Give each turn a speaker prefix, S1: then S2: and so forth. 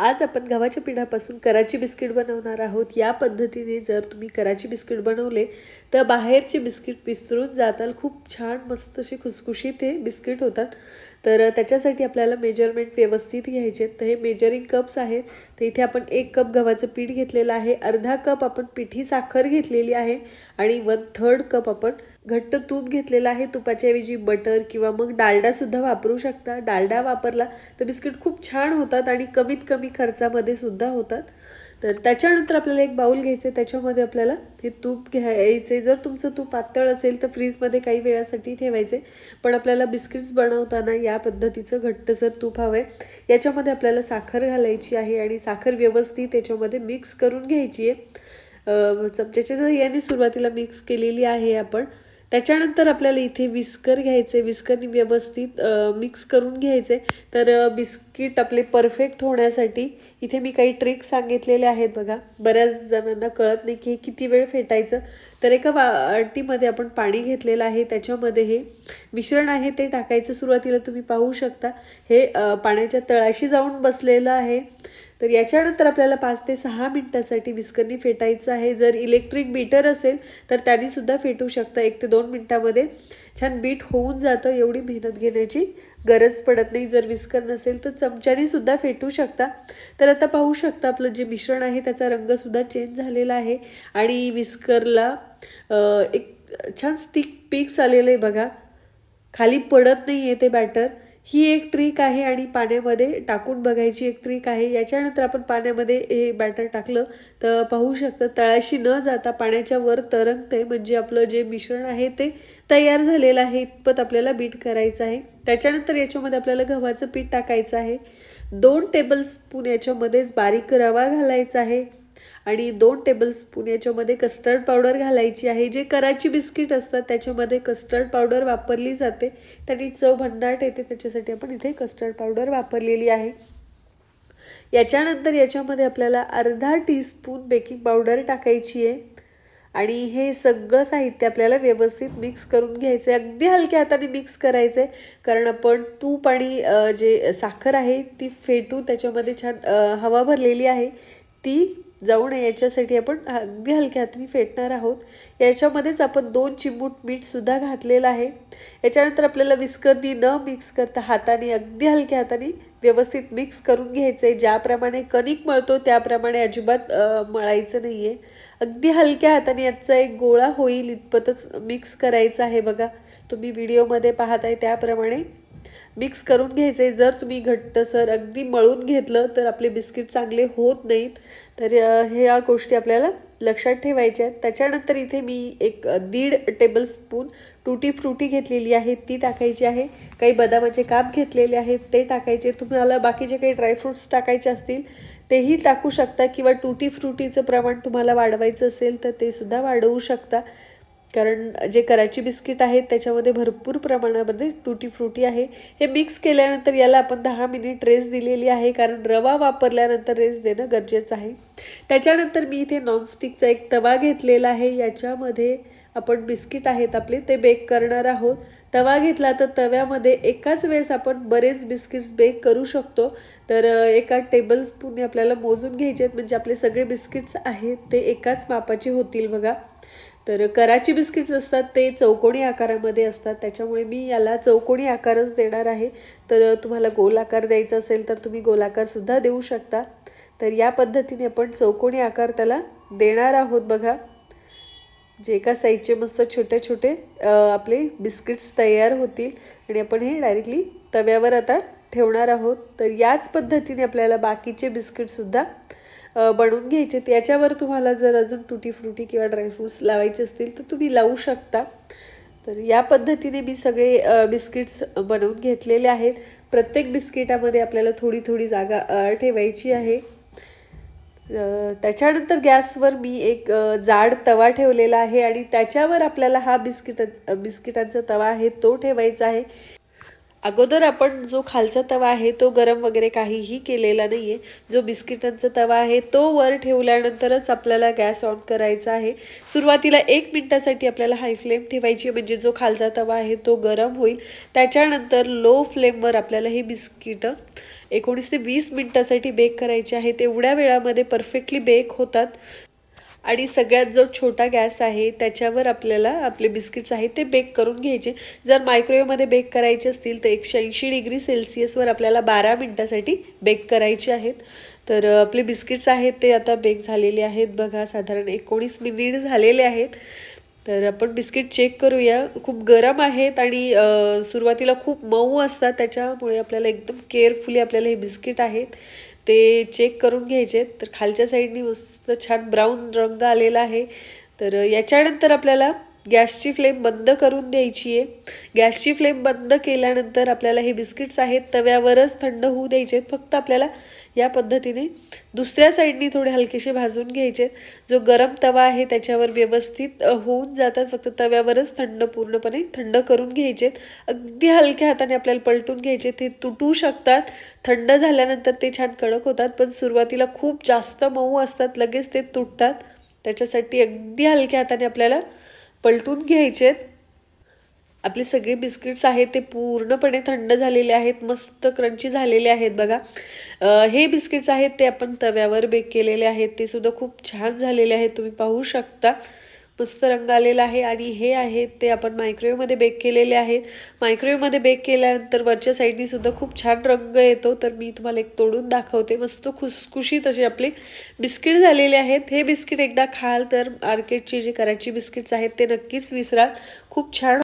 S1: आज आपण गव्हाच्या पिठापासून कराची बिस्किट बनवणार आहोत. या पद्धतीने जर तुम्ही कराची बिस्किट बनवले तर बाहेरचे बिस्किट विसरून जाताल. खूप छान मस्त असे खुसखुशीत हे बिस्किट होतात. तर त्याच्यासाठी आपल्याला मेजरमेंट व्यवस्थित घ्यायचे आहेत. तर हे मेजरिंग कप्स आहेत. तर इथे आपण एक कप गव्हाचं पीठ घेतलेलं आहे. अर्धा कप आपण पिठी साखर घेतलेली आहे. आणि वन थर्ड कप आपण घट्ट तूप घेतलेलं आहे. तुपाच्याऐवजी बटर किंवा मग डालडासुद्धा वापरू शकता. डालडा वापरला तर बिस्किट खूप छान होतात आणि कमीत कमी खर्चामध्ये सुद्धा होतात. तर त्याच्यानंतर आपल्याला एक बाऊल घ्यायचे त्याच्यामध्ये आपल्याला हे तूप घ्यायचे जर तुमचं तूप पातळ असेल तर फ्रीजमध्ये काही वेळासाठी ठेवायचे पण आपल्याला बिस्किट्स बनवताना या पद्धतीचं घट्टसर तूप हवं आहे याच्यामध्ये आपल्याला साखर घालायची आहे आणि साखर व्यवस्थित त्याच्यामध्ये मिक्स करून घ्यायची आहे चमच्याच्या याने सुरुवातीला मिक्स केलेली आहे आपण. त्याच्यानंतर आपल्याला इथे विस्कर घ्यायचे. विस्करनी व्यवस्थित मिक्स करून घ्यायचे. तर बिस्किट आपले परफेक्ट होण्यासाठी इथे मी काही ट्रिक्स सांगितलेले आहेत बघा. बऱ्याच जणांना कळत नाही की हे किती वेळ फेटायचं. तर एका वाटीमध्ये आपण पाणी घेतलेलं आहे. त्याच्यामध्ये हे मिश्रण आहे ते टाकायचं सुरुवातीला. तुम्ही पाहू शकता. हे पाण्याच्या तळाशी जाऊन बसलेलं आहे. तर याच्यानंतर आपल्याला पाच ते सहा मिनटासाठी विस्करनी फेटायचं आहे. जर इलेक्ट्रिक बीटर असेल तर त्यांनीसुद्धा फेटू शकता एक ते दोन मिनटामध्ये. छान बीट होऊन जातं एवढी मेहनत घेण्याची गरज पडत नाही. जर विस्कर नसेल तर चमच्याने सुद्धा फेटू शकता. तर आता पाहू शकता आपलं जे मिश्रण आहे त्याचा रंगसुद्धा चेंज झालेला आहे. आणि विस्करला एक छान स्टिक पीक्स आलेलं आहे बघा. खाली पडत नाही आहे ते बॅटर ही एक ट्रिक आहे आणि पाण्यामध्ये टाकून बघायची एक ट्रिक आहे. याच्यानंतर आपण पाण्यामध्ये हे बॅटर टाकलं तर पाहू शकतं तळाशी न जाता पाण्याच्या वर तरंगते. म्हणजे आपलं जे मिश्रण आहे ते तयार झालेलं आहे. इतपत आपल्याला बीट करायचं आहे. त्याच्यानंतर याच्यामध्ये आपल्याला गव्हाचं पीठ टाकायचं आहे. दोन टेबल स्पून याच्यामध्येच बारीक रवा घालायचा आहे. आणि दोन टेबलस्पून याच्यामध्ये कस्टर्ड पावडर घालायची आहे. जे कराची बिस्किट असतात त्याच्यामध्ये कस्टर्ड पावडर वापरली जाते. त्याने चव भन्नाट येते त्याच्यासाठी आपण इथे कस्टर्ड पावडर वापरलेली आहे. याच्यानंतर याच्यामध्ये आपल्याला अर्धा टीस्पून बेकिंग पावडर टाकायची आहे. आणि हे सगळं साहित्य आपल्याला व्यवस्थित मिक्स करून घ्यायचं आहे अगदी हलक्या हाताने मिक्स करायचं आहे कारण आपण तूप आणि जे साखर आहे ती फेटू त्याच्यामध्ये छान हवा भरलेली आहे. ती जाऊ नये याच्यासाठी आपण अगदी हलक्या हाताने फेटणार आहोत. याच्यामध्येच आपण दोन चिमूट मीठसुद्धा घातलेलं आहे. याच्यानंतर आपल्याला विस्करनी न मिक्स करता हाताने अगदी हलक्या हाताने व्यवस्थित मिक्स करून घ्यायचं आहे ज्याप्रमाणे कणिक मळतो त्याप्रमाणे अजिबात मळायचं नाही आहे अगदी हलक्या हाताने याचा एक गोळा होईल इतपतच मिक्स करायचा आहे बघा. तुम्ही व्हिडिओमध्ये पाहताय त्याप्रमाणे. मिक्स करून घ्यायचे जर तुम्ही घट्टसर अगदी मळून घेतलं तर आपले बिस्किट चांगले होत नाहीत. तर ह्या गोष्टी आपल्याला लक्षात ठेवायच्या आहेत. त्याच्यानंतर इथे मी एक दीड टेबलस्पून टुटी फ्रुटी घेतलेली आहे. ती टाकायची आहे. काही बदामाचे काप घेतलेले आहेत. ते टाकायचे. तुम्हाला बाकीचे काही ड्रायफ्रूट्स टाकायचे असतील तेही टाकू शकता किंवा टुटी फ्रुटीचं प्रमाण तुम्हाला वाढवायचं असेल तर ते सुद्धा वाढवू शकता. कारण जे कराची बिस्किट आहेत त्याच्यामध्ये भरपूर प्रमाणामध्ये टुटी फ्रुटी आहे. हे मिक्स केल्यानंतर याला आपण दहा मिनिट रेस दिलेली आहे कारण रवा वापरल्यानंतर रेस देणं गरजेचं आहे. त्याच्यानंतर मी इथे नॉनस्टिकचा एक तवा घेतलेला आहे. याच्यामध्ये आपण बिस्किट आहेत आपले ते बेक करणार आहोत. तवा घेतला तर तव्यामध्ये एकाच वेळेस आपण बरेच बिस्किट्स बेक करू शकतो. तर एका टेबल स्पूनने आपल्याला मोजून घ्यायचे आहेत. म्हणजे आपले सगळे बिस्किट्स आहेत ते एकाच मापाचे होतील बघा. तर कराची बिस्किट्स असतात ते चौकोनी आकारामध्ये असतात. त्याच्यामुळे मी याला चौकोनी आकारच देणार आहे. तर तुम्हाला गोल आकार द्यायचा असेल तर तुम्ही गोलाकारसुद्धा देऊ शकता. तर या पद्धतीने आपण चौकोनी आकार त्याला देणार आहोत बघा. जे एका साईजचे मस्त छोटे छोटे आपले बिस्किट्स तयार होतील. आणि आपण हे डायरेक्टली तव्यावर आता ठेवणार आहोत. तर याच पद्धतीने आपल्याला बाकीचे बिस्किटसुद्धा बनवून घ्यायचे. याच्यावर तुम्हाला जर अजून टुटी फ्रुटी किंवा ड्रायफ्रूट्स लावायचे असतील तर तुम्ही लावू शकता. तर या पद्धतीने मी सगळे बिस्किट्स बनवून घेतलेले आहेत. प्रत्येक बिस्किटामध्ये आपल्याला थोडी थोडी जागा ठेवायची आहे. त्याच्यानंतर गॅसवर मी एक जाड तवा ठेवलेला आहे आणि त्याच्यावर आपल्याला हा बिस्किट बिस्किटांचा तवा आहे तो ठेवायचा आहे. अगोदर आपण जो खालचा तवा आहे तो गरम वगैरे काहीही केलेला नाही आहे जो बिस्किटांचा तवा आहे तो वर ठेवल्यानंतरच आपल्याला गॅस ऑन करायचा आहे. सुरुवातीला एक मिनटासाठी आपल्याला हाय फ्लेम ठेवायची आहे म्हणजे जो खालचा तवा आहे तो गरम होईल. त्याच्यानंतर लो फ्लेमवर आपल्याला हे बिस्किटं एकोणीस ते वीस मिनटासाठी बेक करायचे आहे. तेवढ्या वेळामध्ये परफेक्टली बेक होतात. आणि सगळ्यात जो छोटा गॅस आहे त्याच्यावर आपल्याला आपले बिस्किट्स आहेत ते बेक करून घ्यायचे. जर मायक्रोवेवमध्ये बेक करायचे असतील तर एकशे ऐंशी डिग्री सेल्सिअसवर आपल्याला बारा मिनटासाठी बेक करायचे आहेत. तर आपले बिस्किट्स आहेत ते आता बेक झालेले आहेत. बघा साधारण एकोणीस मिनिट झालेले आहेत. तर आपण बिस्किट चेक करूया. खूप गरम आहेत आणि सुरुवातीला खूप मऊ असतात. त्याच्यामुळे आपल्याला एकदम केअरफुली आपल्याला हे बिस्किट आहेत. ते चेक करून घ्यायचे. तर खालच्या साईडनी मस्त छान ब्राऊन रंग आलेला आहे. तर याच्यानंतर आपल्याला गॅसची फ्लेम बंद करून द्यायची आहे गॅसची फ्लेम बंद केल्यानंतर आपल्याला हे बिस्किट्स आहेत तव्यावरच थंड होऊ द्यायचे आहेत. फक्त आपल्याला या पद्धतीने दुसऱ्या साईडनी थोडे हलकेसे भाजून घ्यायचे. जो गरम तवा आहे त्याच्यावर व्यवस्थित होऊन जातात. फक्त तव्यावरच थंड पूर्णपणे थंड करून घ्यायचे अगदी हलक्या हाताने आपल्याला पलटून घ्यायचे. ते तुटू शकतात. थंड झाल्यानंतर ते छान कडक होतात पण सुरुवातीला खूप जास्त मऊ असतात. लगेच ते तुटतात. त्याच्यासाठी अगदी हलक्या हाताने आपल्याला पलटून घ्यायचेत. आपले सगळे बिस्किट्स आहेत ते पूर्णपणे थंड झालेले आहेत मस्त क्रंची झालेले आहेत बघा. हे बिस्किट्स आहेत ते आपण तव्यावर बेक केलेले आहेत ते सुद्धा खूप छान झालेले आहेत तुम्ही पाहू शकता. मस्त रंग आलेला आहे आणि हे आहेत ते आपण मायक्रोवेवमध्ये बेक केलेले आहेत. मायक्रोवेवमध्ये बेक केल्यानंतर वरच्या साईडनी सुद्धा खूप छान रंग येतो. तर मी तुम्हाला एक तोडून दाखवते. मस्त खुसखुशीत असे आपले बिस्किट झालेले आहेत. हे बिस्किट एकदा खाल तर मार्केटचे जे कराची बिस्किट्स आहेत ते नक्कीच विसराल. खूप छान